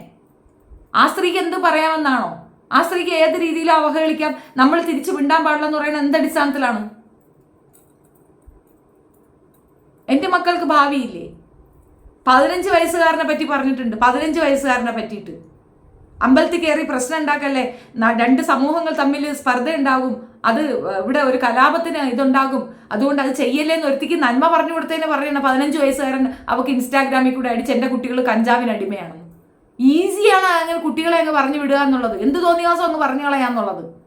Speaker 1: ആ സ്ത്രീക്ക് എന്ത് പറയാമെന്നാണോ? ആ സ്ത്രീക്ക് ഏത് രീതിയിലും അവഹേളിക്കാം. നമ്മൾ തിരിച്ചു വിണ്ടാൻ പാടില്ലെന്ന് പറയുന്നത് എന്തടിസ്ഥാനത്തിലാണ് എന്റെ മക്കൾക്ക് ഭാവിയില്ലേ? പതിനഞ്ച് വയസ്സുകാരനെ പറ്റി പറഞ്ഞിട്ടുണ്ട്. പതിനഞ്ച് വയസ്സുകാരനെ പറ്റിയിട്ട്. അമ്പലത്തിൽ കയറി പ്രശ്നം ഉണ്ടാക്കല്ലേ? രണ്ട് സമൂഹങ്ങൾ തമ്മിൽ സ്പർദ്ധ ഉണ്ടാകും അത് ഇവിടെ ഒരു കലാപത്തിന് ഇതുണ്ടാകും. അതുകൊണ്ട് അത് ചെയ്യല്ലേ എന്ന് ഒരുത്തിക്ക് നന്മ പറഞ്ഞു കൊടുത്തതിന് പറയണ പതിനഞ്ച് വയസ്സുകാരൻ അവക്ക് ഇൻസ്റ്റാഗ്രാമിൽ കൂടെ അടിച്ച് എന്റെ കുട്ടികൾ കഞ്ചാവിന് അടിമയാണെന്ന് ഈസിയാണ് അങ്ങനെ കുട്ടികളെ അങ്ങ് പറഞ്ഞു വിടുക എന്നുള്ളത്. എന്ത് തോന്നിയാസം അങ്ങ് പറഞ്ഞു കളയാന്നുള്ളത്.